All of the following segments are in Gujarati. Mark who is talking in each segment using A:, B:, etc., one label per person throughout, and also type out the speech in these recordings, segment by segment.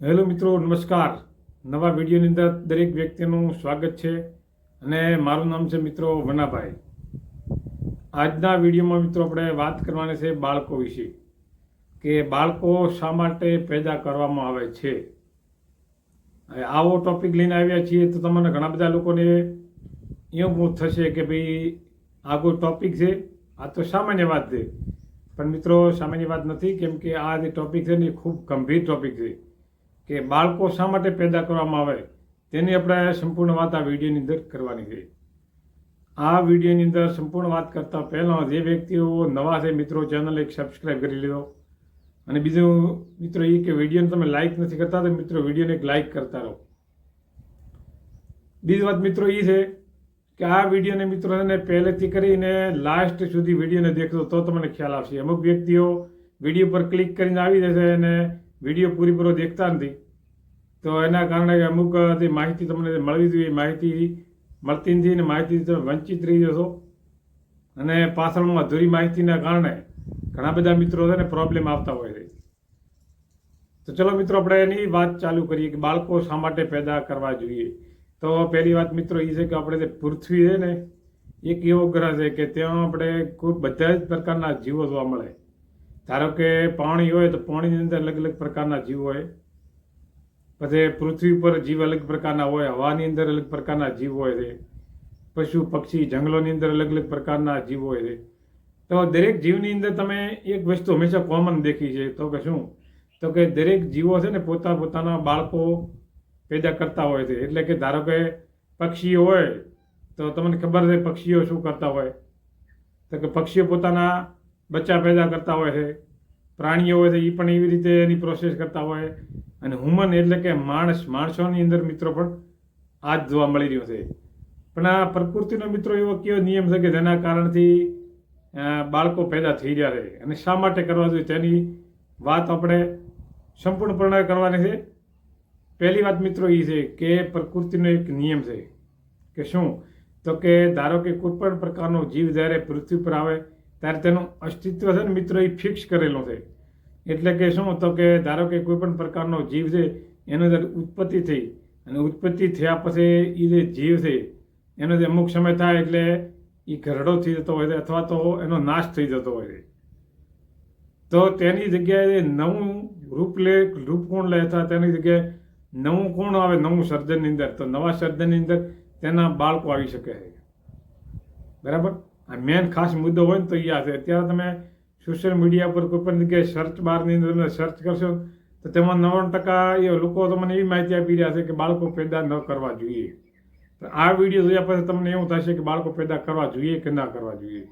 A: હેલો મિત્રો, નમસ્કાર. નવા વિડીયોની અંદર દરેક વ્યક્તિનું સ્વાગત છે અને મારું નામ છે મિત્રો વનાભાઈ. આજના વિડીયોમાં મિત્રો આપણે વાત કરવાની છે બાળકો વિશે, કે બાળકો શા માટે પેદા કરવામાં આવે છે. આવો ટોપિક લઈને આવ્યા છીએ તો તમને ઘણા બધા લોકોને એવું થશે કે ભાઈ આ કોઈ ટોપિક છે? આ તો સામાન્ય વાત છે. પણ મિત્રો, સામાન્ય વાત નથી, કેમ કે આ જે ટોપિક છે ને એ ખૂબ ગંભીર ટોપિક છે. કે બાળકો શા માટે પેદા કરવામાં આવે, તેની આપણે સંપૂર્ણ વાત આ વિડીયોની અંદર કરવાની છે. આ વિડીયોની અંદર સંપૂર્ણ વાત કરતાં પહેલાં જે વ્યક્તિઓ નવા છે, મિત્રો, ચેનલ એક સબસ્ક્રાઈબ કરી લીધો અને બીજું, મિત્રો, એ કે વિડીયોને તમે લાઈક નથી કરતા, તો મિત્રો, વિડીયોને એક લાઈક કરતા રહો. બીજી વાત, મિત્રો, એ છે કે આ વિડીયોને મિત્રો, છે પહેલેથી કરીને લાસ્ટ સુધી વિડીયોને દેખશો તો તમને ખ્યાલ આવશે. અમુક વ્યક્તિઓ વીડિયો પર ક્લિક કરીને આવી જશે અને વીડિયો પૂરીપૂરો દેખતા નથી. તો એના કારણે અમુક જે માહિતી તમને મળવી જોઈએ માહિતી મળતી નથી અને માહિતીથી તમે વંચિત રહી જશો. અને પાછળમાં અધૂરી માહિતીના કારણે ઘણા બધા મિત્રો છે ને પ્રોબ્લેમ આવતા હોય છે. તો ચલો મિત્રો, આપણે એની વાત ચાલુ કરીએ કે બાળકો શા માટે પેદા કરવા જોઈએ. તો પહેલી વાત મિત્રો એ છે કે આપણે જે પૃથ્વી છે ને, એક એવો ગ્રહ છે કે ત્યાં આપણે ખૂબ બધા જ પ્રકારના જીવો જોવા મળે. ધારો કે પાણી હોય તો પાણીની અંદર અલગ અલગ પ્રકારના જીવ હોય. પછી પૃથ્વી પર જીવ અલગ પ્રકારના હોય, હવાની અંદર અલગ પ્રકારના જીવ હોય છે. પશુ, પક્ષી, જંગલોની અંદર અલગ અલગ પ્રકારના જીવ હોય છે. તો દરેક જીવની અંદર તમે એક વસ્તુ હંમેશા કોમન દેખી છે. તો કે શું? તો કે દરેક જીવો છે ને પોતા પોતાના બાળકો પેદા કરતા હોય છે. એટલે કે ધારો કે પક્ષીઓ હોય, તો તમને ખબર છે પક્ષીઓ શું કરતા હોય? તો કે પક્ષીઓ પોતાના બચ્ચા પેદા કરતા હોય છે. પ્રાણીઓ હોય છે એ પણ એવી રીતે એની પ્રોસેસ કરતા હોય. અને હુમન એટલે કે માણસ, માણસોની અંદર મિત્રો પણ આ જ જોવા મળી રહ્યો છે. પણ આ પ્રકૃતિનો મિત્રો એવો કયો નિયમ છે કે જેના કારણથી બાળકો પેદા થઈ રહ્યા છે? અને શા માટે કરવા જોઈએ? તેની વાત આપણે સંપૂર્ણપણે કરવાની છે. પહેલી વાત મિત્રો એ છે કે પ્રકૃતિનો એક નિયમ છે કે શું? તો કે ધારો કે કોઈ પણ પ્રકારનો જીવ જ્યારે પૃથ્વી પર આવે, ત્યારે તેનું અસ્તિત્વ છે ને મિત્રો એ ફિક્સ કરેલો છે. એટલે કે શું? તો કે ધારો કે કોઈ પણ પ્રકારનો જીવ છે, એનો અંદર ઉત્પત્તિ થઈ અને ઉત્પત્તિ થયા પછી એ જે જીવ છે, એનો જે અમુક સમય થાય એટલે એ ઘરડો થઈ જતો હોય છે અથવા તો એનો નાશ થઈ જતો હોય છે. તો તેની જગ્યાએ નવું રૂપ લે, રૂપ કોણ લે અથવા તેની જગ્યાએ નવું કોણ આવે, નવું સર્જનની અંદર, તો નવા સર્જનની અંદર તેના બાળકો આવી શકે છે. બરાબર? આ મેન ખાસ મુદ્દો હોય ને તો એ આ છે. અત્યારે તમે સોશિયલ મીડિયા પર કોઈ પણ જગ્યાએ સર્ચ બારની અંદર તમે સર્ચ કરશો તો તેમાં નવ્વાણું ટકા એ લોકો તમને એવી માહિતી આપી રહ્યા છે કે બાળકો પેદા ન કરવા જોઈએ. તો આ વીડિયો જોયા પછી તમને એવું થશે કે બાળકો પેદા કરવા જોઈએ કે ના કરવા જોઈએ?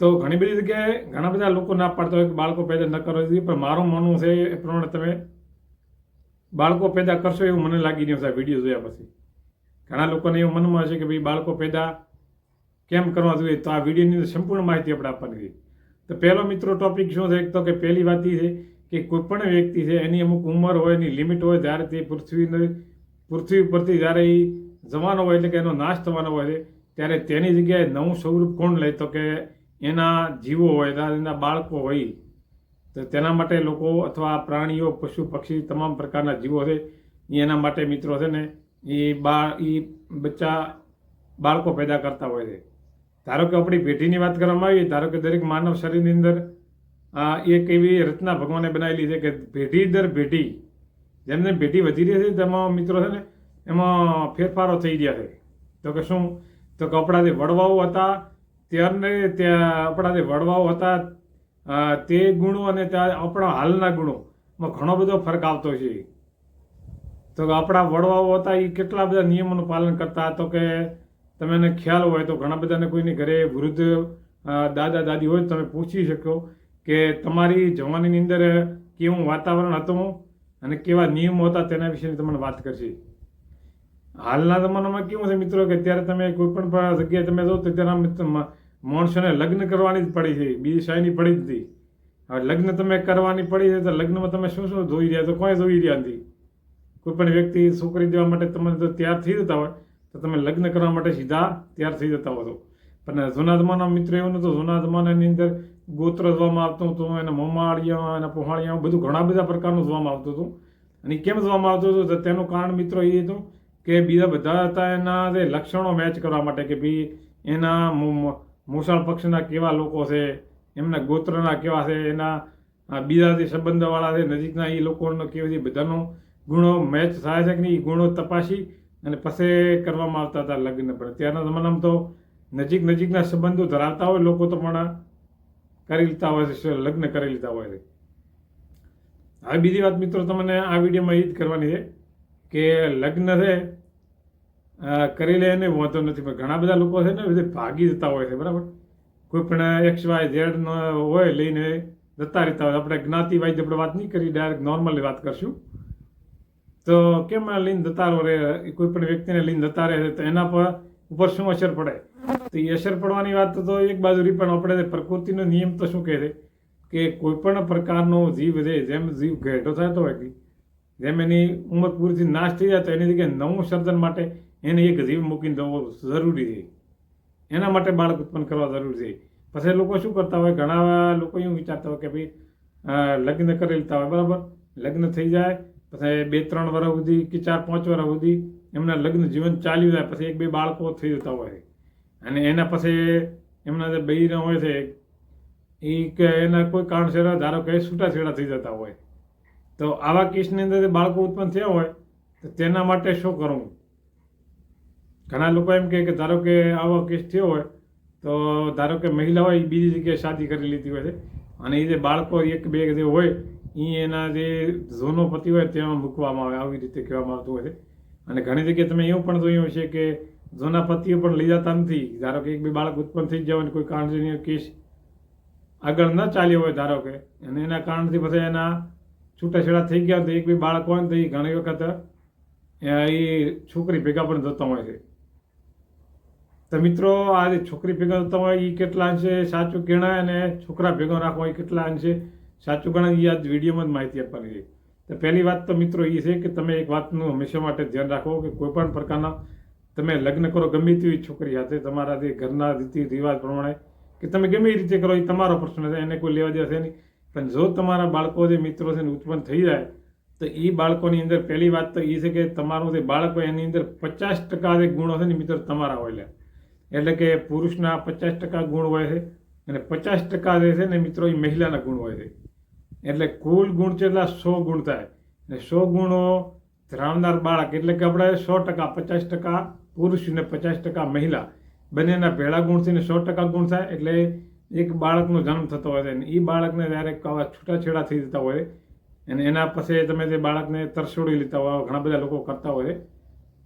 A: તો ઘણી બધી જગ્યાએ ઘણા બધા લોકો ના પાડતા હોય કે બાળકો પેદા ન કરવા જોઈએ, પણ મારું માનવું છે એ પ્રમાણે તમે બાળકો પેદા કરશો એવું મને લાગી રહ્યું છે આ વીડિયો જોયા પછી. ઘણા લોકોને એવું મનમાં હશે કે ભાઈ બાળકો પેદા કેમ કરવા જોઈએ? તો આ વિડીયોની અંદર સંપૂર્ણ માહિતી આપણે આપવાની છે. તો પહેલો મિત્રો ટોપિક શું છે? એક તો કે પહેલી વાત એ છે કે કોઈ પણ વ્યક્તિ છે, એની અમુક ઉંમર હોય, એની લિમિટ હોય ત્યારે તે પૃથ્વીને પૃથ્વી પરથી જ્યારે એ જવાનો હોય એટલે કે એનો નાશ થવાનો હોય છે, ત્યારે તેની જગ્યાએ નવું સ્વરૂપ કોણ લે? તો કે એના જીવો હોય ત્યારે એના બાળકો હોય. તો તેના માટે લોકો અથવા પ્રાણીઓ, પશુ, પક્ષી તમામ પ્રકારના જીવો છે. એ એના માટે મિત્રો છે ને, એ બા, એ બચ્ચા બાળકો પેદા કરતા હોય છે. ધારો કે આપણી પેઢીની વાત કરવામાં આવી, ધારો કે દરેક માનવ શરીરની અંદર એક એવી રચના ભગવાને બનાવેલી છે કે પેઢી દર પેઢી જેમ જેમ પેઢી વધી રહી છે, તેમાં મિત્રો છે ને, એમાં ફેરફારો થઈ ગયા છે. તો કે શું? તો કે આપણા વડવાઓ હતા ત્યારને ત્યાં આપણા જે વડવાઓ હતા તે ગુણો અને ત્યાં આપણા હાલના ગુણોમાં ઘણો બધો ફરક આવતો છે. તો આપણા વડવાઓ હતા, એ કેટલા બધા નિયમોનું પાલન કરતા? તો કે તમે એને ખ્યાલ હોય તો ઘણા બધાને કોઈની ઘરે વૃદ્ધ દાદા, દાદી હોય તમે પૂછી શકો કે તમારી જવાનીની અંદર કેવું વાતાવરણ હતું અને કેવા નિયમો હતા તેના વિશેની તમને વાત કરશે. હાલના જમાનામાં કેવું છે મિત્રો કે અત્યારે તમે કોઈ પણ જગ્યાએ તમે જો તો ત્યારે માણસોને લગ્ન કરવાની જ પડી છે. બીજી શાયની પડી જ હતી હવે લગ્ન તમે કરવાની પડી છે તો લગ્નમાં તમે શું શું જોઈ રહ્યા તો કોઈ જોઈ રહ્યા નથી? કોઈ પણ વ્યક્તિ છોકરી દેવા માટે તમને તો તૈયાર થઈ જતા હોય. તો તમે લગ્ન કરવા માટે સીધા તૈયાર થઈ જતા હતો પણ જૂના જમાના મિત્રો એવું નહોતું. જૂના જમાનાની અંદર ગોત્ર જોવામાં આવતું હતું, એના મોમાળિયા એના પોહાળિયા બધું ઘણા બધા પ્રકારનું જોવામાં આવતું હતું. અને કેમ જોવામાં આવતું હતું? તો તેનું કારણ મિત્રો એ હતું કે બીજા બધા હતા એના જે લક્ષણો મેચ કરવા માટે કે ભાઈ એના મુસળ પક્ષના કેવા લોકો છે, એમના ગોત્રના કેવા છે, એના બીજા જે સંબંધવાળા છે, નજીકના એ લોકોનો કેવી બધાનો ગુણો મેચ થાય છે કે એ ગુણો તપાસી અને પછી કરવામાં આવતા હતા લગ્ન. પણ ત્યારના જમાનામાં તો નજીક નજીકના સંબંધો ધરાવતા હોય, લોકો તો પણ કરી લેતા હોય છે, લગ્ન કરી લેતા હોય છે. હવે બીજી વાત મિત્રો, તમને આ વિડીયોમાં એ જ કરવાની છે કે લગ્ન છે કરી લે એને વાંધો નથી. પણ ઘણા બધા લોકો છે ને બધે ભાગી જતા હોય છે, બરાબર? કોઈ પણ એક્સ વાય ઝેડ હોય, લઈને જતા રહેતા હોય. આપણે જ્ઞાતિ વાઇઝ આપણે વાત નહીં કરી, ડાયરેક્ટ નોર્મલી વાત કરશું. તો કેમ લઈને જતા રહે? કોઈ પણ વ્યક્તિને લીન જતા રહે તો એના પર ઉપર શું અસર પડે? તો એ અસર પડવાની વાત તો એક બાજુ પણ આપણે પ્રકૃતિનો નિયમ તો શું કહે છે? કે કોઈ પણ પ્રકારનો જીવ છે, જેમ જીવ ઘેટો થતો હોય જેમ એની ઉંમર પૂરીથી નાશ થઈ જાય તો એની જગ્યાએ નવું સર્જન માટે એને એક જીવ મૂકીને જવો જરૂરી છે. એના માટે બાળક ઉત્પન્ન કરવા જરૂરી છે. પછી લોકો શું કરતા હોય? ઘણા લોકો એવું વિચારતા હોય કે ભાઈ લગ્ન કરી લેતા હોય, બરાબર? લગ્ન થઈ જાય પછી બે ત્રણ વર્ષ સુધી કે ચાર પાંચ વર્ષ સુધી એમના લગ્ન જીવન ચાલ્યું જાય, પછી એક બે બાળકો થઈ જતા હોય. અને એના પછી એમના જે બૈરા હોય છે, એ કે એના કોઈ કારણસર ધારો કે છૂટાછેડા થઈ જતા હોય. તો આવા કેસની અંદર બાળકો ઉત્પન્ન થયા હોય, તો તેના માટે શું કરવું? ઘણા લોકો એમ કહે કે ધારો કે આવો કેસ થયો હોય, તો ધારો કે મહિલા હોય બીજી જગ્યાએ શાદી કરી લીધી હોય છે. અને એ જે બાળકો એક બે જે હોય એ એના જે ઝોનો પતિ હોય તેમાં મૂકવામાં આવે, આવી રીતે કહેવામાં આવતું હોય છે. અને ઘણી જગ્યાએ તમે એવું પણ જોયું છે કે ઝોના પતિઓ પણ લઈ જતા નથી. ધારો કે એક બે બાળક ઉત્પન્ન થઈ જાય અને કોઈ કારણજન્ય કેસ આગળ ન ચાલ્યો હોય, ધારો કે, અને એના કારણથી પછી એના છૂટાછેડા થઈ ગયા તો એક બે બાળક હોય ને તો એ ઘણી વખત એ છોકરી ભેગા પણ જતા હોય છે. તો મિત્રો, આ જે છોકરી ભેગા થતા હોય એ કેટલા અંશે સાચું કેણાય અને છોકરા ભેગો રાખવા એ કેટલા અંશે સાચું ગણા આ વિડીયોમાં જ માહિતી આપવાની છે. તો પહેલી વાત તો મિત્રો એ છે કે તમે એક વાતનું હંમેશા માટે ધ્યાન રાખો કે કોઈપણ પ્રકારના તમે લગ્ન કરો, ગમે તેવી છોકરી સાથે તમારા જે ઘરના રીતિ રિવાજ પ્રમાણે કે તમે ગમે એ રીતે કરો એ તમારો પ્રશ્ન છે, એને કોઈ લેવા દેશે નહીં. પણ જો તમારા બાળકો જે મિત્રો છે ને ઉત્પન્ન થઈ જાય, તો એ બાળકોની અંદર પહેલી વાત તો એ છે કે તમારું જે બાળક હોય એની અંદર પચાસ ટકા જે ગુણો છે ને મિત્રો તમારા હોય લે. એટલે કે પુરુષના પચાસ ટકા ગુણ હોય છે અને પચાસ ટકા જે છે ને મિત્રો એ મહિલાના ગુણ હોય છે. એટલે કુલ ગુણ છે એટલા સો ગુણ થાય. અને સો ગુણો ધરાવનાર બાળક એટલે કે આપણે સો ટકા, પચાસ ટકા પુરુષ અને પચાસ ટકા મહિલા. બંનેના ભેળા ગુણથી સો ટકા ગુણ થાય એટલે એક બાળકનો જન્મ થતો હોય છે. અને એ બાળકને જ્યારે આવા છૂટાછેડા થઈ જતા હોય અને એના પછી તમે તે બાળકને તરસોડી લેતા હોય ઘણા બધા લોકો કરતા હોય.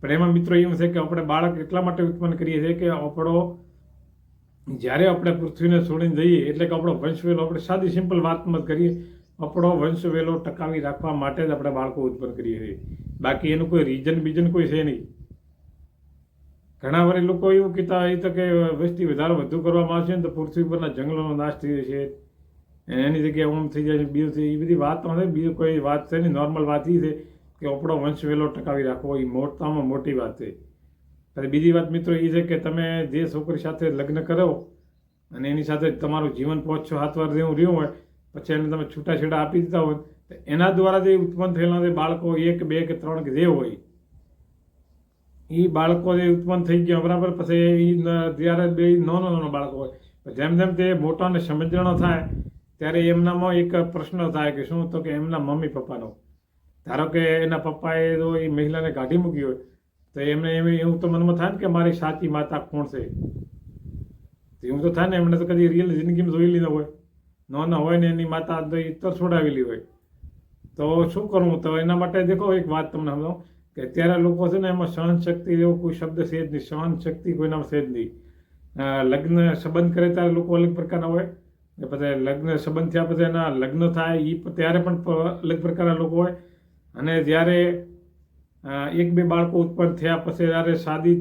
A: પણ એમાં મિત્રો એવું છે કે આપણે બાળક એટલા માટે ઉત્પન્ન કરીએ છીએ કે આપણો જ્યારે આપણે પૃથ્વીને છોડીને જઈએ, એટલે કે આપણો વંશવેલો, આપણે સાદી, સિમ્પલ વાતમાં કરીએ આપણો વંશવેલો ટકાવી રાખવા માટે જ આપણે બાળકો ઉત્પન્ન કરીએ છીએ. બાકી એનું કોઈ રીઝન બીજન કોઈ છે નહીં. ઘણા વાર લોકો એવું કહેતા હોય તો કે વસ્તી વધારો વધુ કરવામાં આવશે ને તો પૃથ્વી પરના જંગલોનો નાશ થઈ જશે. એની જગ્યાએ ઓમ થઈ જાય છે બીજું થઈ એ બધી વાત નથી બીજું કોઈ વાત છે નહીં. નોર્મલ વાત એ છે કે આપણો વંશવેલો ટકાવી રાખવો એ મોટામાં મોટી વાત છે. અને બીજી વાત મિત્રો એ છે કે તમે જે છોકરી સાથે લગ્ન કરો અને એની સાથે તમારું જીવન પાંચ છ સાત વાર જેવું રહ્યું હોય પછી એને તમે છૂટાછેડા આપી દીધા હોય તો એના દ્વારા જે ઉત્પન્ન થયેલા જે બાળકો એક, બે કે ત્રણ કે જે હોય એ બાળકો જે ઉત્પન્ન થઈ ગયા, બરાબર? પછી એ જ્યારે બે નાનો નાનો બાળકો હોય જેમ જેમ તે મોટા અને સમજણો થાય, ત્યારે એમનામાં એક પ્રશ્ન થાય કે શું તો કે એમના મમ્મી પપ્પાનો. ધારો કે એના પપ્પાએ જો એ મહિલાને કાઢી મૂકી હોય, તો એમને એમ, એવું તો મનમાં થાય ને કે મારી સાચી માતા કોણ છે? એવું તો થાય ને એમણે તો કદી રિયલ જિંદગીમાં જોઈ લીધા હોય. નાના હોય ને એની માતા તો એ તો છોડાવેલી હોય. તો શું કરવું તો એના માટે દેખો, એક વાત તમને સમજાવું. કે અત્યારે લોકો છે ને એમાં સહન શક્તિ એવો કોઈ શબ્દ છે જ નહીં. સહન શક્તિ કોઈનામાં છે જ નહીં. લગ્ન સંબંધ કરે ત્યારે લોકો અલગ પ્રકારના હોય. ને પછી લગ્ન સંબંધ થયા પછી એના લગ્ન થાય એ ત્યારે પણ અલગ પ્રકારના લોકો હોય. અને જ્યારે એક બે બાળકો ઉત્પન્ન થયા પછી જ્યારે શાદી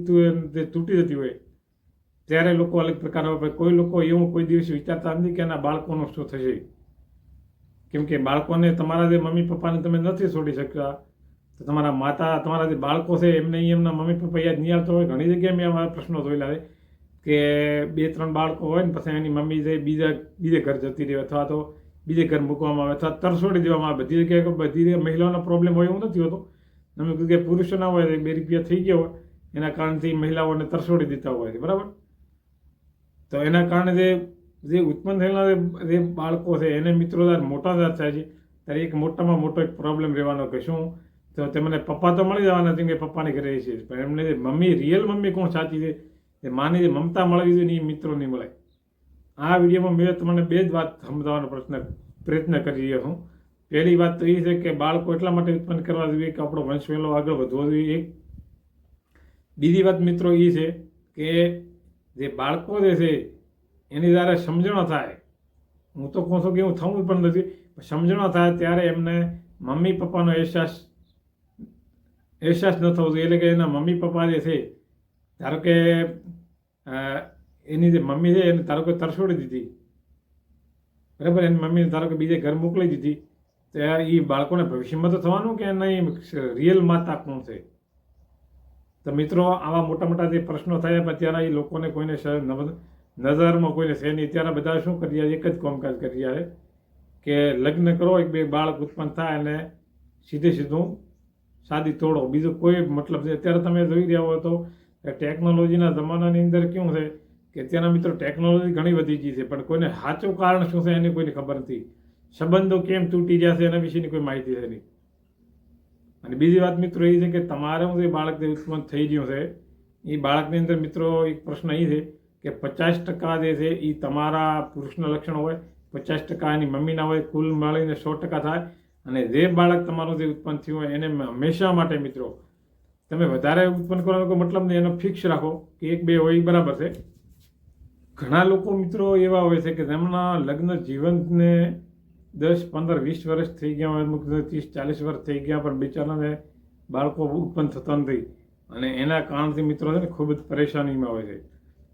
A: તૂટી જતી હોય ત્યારે લોકો અલગ પ્રકારના હોય. કોઈ લોકો એવું કોઈ દિવસ વિચારતા નથી કે એના બાળકોનું શું થશે. કેમ કે બાળકોને તમારા જે મમ્મી પપ્પાને તમે નથી છોડી શકતા. તો તમારા માતા, તમારા જે બાળકો છે, એમને એમના મમ્મી પપ્પા યાદ નહીં આવતા હોય. ઘણી જગ્યાએ મેં અમારા પ્રશ્નો જોયેલા છે કે બે, ત્રણ બાળકો હોય ને પછી એની મમ્મી જે બીજા, બીજે ઘર જતી રહે અથવા તો બીજે ઘર મૂકવામાં આવે અથવા તરસોડી દેવામાં આવે. બધી જગ્યાએ બધી મહિલાઓનો પ્રોબ્લેમ હોય એવું નથી હોતો. તમે કીધું કે પુરુષોના હોય બે રૂપિયા થઈ ગયા હોય. એના કારણથી મહિલાઓને તરસોડી દેતા હોય છે. બરાબર? તો એના કારણે જે જે ઉત્પન્ન થયેલા જે- બાળકો છે, એને મિત્રો જ્યારે મોટા થતા થાય છે. ત્યારે એક મોટામાં મોટો એક પ્રોબ્લેમ રહેવાનો કે શું? તો તેમને પપ્પા તો મળી જવાના છે કે પપ્પાની ઘરે છે. પણ એમને જે મમ્મી રિયલ મમ્મી કોણ સાચી છે? એ માની જે મમતા મળવી જોઈએ એ મિત્રો નહીં મળે. આ વિડીયોમાં મેં તમને બે જ વાત સમજાવવાનો પ્રશ્ન, પ્રયત્ન કરી રહ્યો છું. પહેલી વાત તો એ છે કે બાળકો એટલા માટે ઉત્પન્ન કરવા જોઈએ કે આપણો વંશ વેલો આગળ વધવો જોઈએ. એક બીજી વાત મિત્રો એ છે કે જે બાળકો જે છે, એની દ્વારા સમજણો થાય, હું તો કહું છું કે હું થવું પણ નથી સમજણો થાય ત્યારે એમને મમ્મી પપ્પાનો અહેસાસ અહેસાસ ન થવો જોઈએ. એટલે કે એના મમ્મી પપ્પા જે છે, ધારો કે એની જે મમ્મી છે, એને ધારો કે તરસોડી દીધી. બરાબર? એની મમ્મીને ધારો કે બીજે ઘર મોકલી દીધી. તો એ બાળકોને ભવિષ્યમાં તો થવાનું કે નહીં? રિયલ માતા કોણ છે? તો મિત્રો, આવા મોટા મોટા જે પ્રશ્નો થયા પણ ત્યારે એ લોકોને કોઈને નજરમાં કોઈને છે નહીં. ત્યારે બધા શું કરી રહ્યા એક જ કામકાજ કરી રહ્યા કે લગ્ન કરો, એક બે બાળક ઉત્પન્ન થાય અને સીધે સીધું શાદી તોડો. બીજું કોઈ મતલબ છે? અત્યારે તમે જોઈ રહ્યા હો તો ટેકનોલોજીના જમાનાની અંદર કેવું છે કે અત્યારના મિત્રો ટેકનોલોજી ઘણી વધી ગઈ છે, પણ કોઈને સાચું કારણ શું છે એની કોઈને ખબર નથી. સંબંધો કેમ તૂટી છે એના વિશેની કોઈ માહિતી છે નહીં. અને બીજી વાત મિત્રો એ છે કે તમારા જે બાળક જે ઉત્પન્ન થઈ ગયું છે, એ બાળકની અંદર મિત્રો એક પ્રશ્ન એ છે કે પચાસ ટકા જે છે એ તમારા પુરુષના લક્ષણો હોય, પચાસ ટકા એની મમ્મીના હોય, કુલ મળીને સો ટકા થાય અને જે બાળક તમારું જે ઉત્પન્ન થયું હોય એને હંમેશા માટે મિત્રો તમે વધારે ઉત્પન્ન કરવાનો કોઈ મતલબ નહીં, એનો ફિક્સ રાખો કે એક બે હોય એ બરાબર છે. ઘણા લોકો મિત્રો એવા હોય છે કે જેમના લગ્ન જીવનને દસ, પંદર, વીસ વર્ષ થઈ ગયા હોય, અમુક ત્રીસ, ચાલીસ વર્ષ થઈ ગયા, પણ બિચારાને બાળકો ઉત્પન્ન થતા નથી. અને એના કારણથી મિત્રો છે ને ખૂબ જ પરેશાનીમાં હોય છે.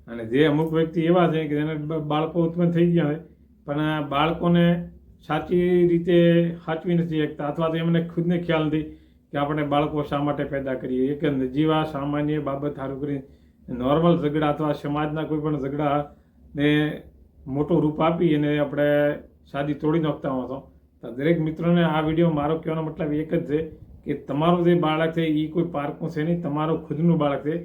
A: અને જે અમુક વ્યક્તિ એવા છે કે જેને બાળકો ઉત્પન્ન થઈ ગયા છે, પણ બાળકોને સાચી રીતે સાચવી નથી શકતા અથવા તો એમને ખુદને ખ્યાલ નથી કે આપણે બાળકો શા માટે પેદા કરીએ. એક નજીવા સામાન્ય બાબત સારું કરી નોર્મલ ઝઘડા અથવા સમાજના કોઈ પણ ઝઘડાને મોટું રૂપ આપી અને આપણે શાદી તોડી નાખતા હતો તો. દરેક મિત્રોને આ વીડિયો મારો કહેવાનો મતલબ એક જ છે કે તમારું જે બાળક છે એ કોઈ પાર્કનું છે નહીં, તમારું ખુદનું બાળક છે.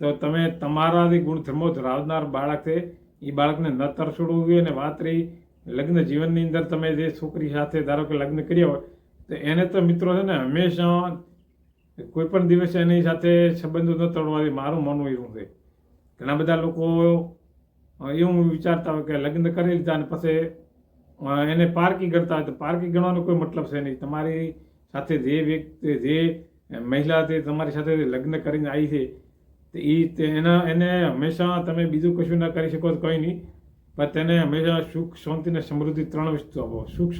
A: તો તમે તમારા જે ગુણધર્મો ધરાવનાર બાળક છે એ બાળકને ન તરસોડવું જોઈએ. અને વાત રહી લગ્ન જીવનની અંદર તમે જે છોકરી સાથે ધારો કે લગ્ન કર્યા હોય, તો એને તો મિત્રો છે ને હંમેશા કોઈ પણ દિવસે એની સાથે સંબંધો ન તોડવા જોઈએ. મારું માનવું એવું છે. ઘણા બધા લોકો એવું વિચારતા હોય કે લગ્ન કરી લીધા અને પછી એને પારકી ગણતા હોય તો પારકી ગણવાનો કોઈ મતલબ છે નહીં. તમારી સાથે જે વ્યક્તિ, જે મહિલા તે તમારી સાથે લગ્ન કરીને આવી છે, તો એ તે એના, એને હંમેશા તમે બીજું કશું ના કરી શકો કંઈ નહીં, પણ તેને હંમેશા સુખ, શાંતિ અને સમૃદ્ધિ ત્રણ વસ્તુ આપો. સુખ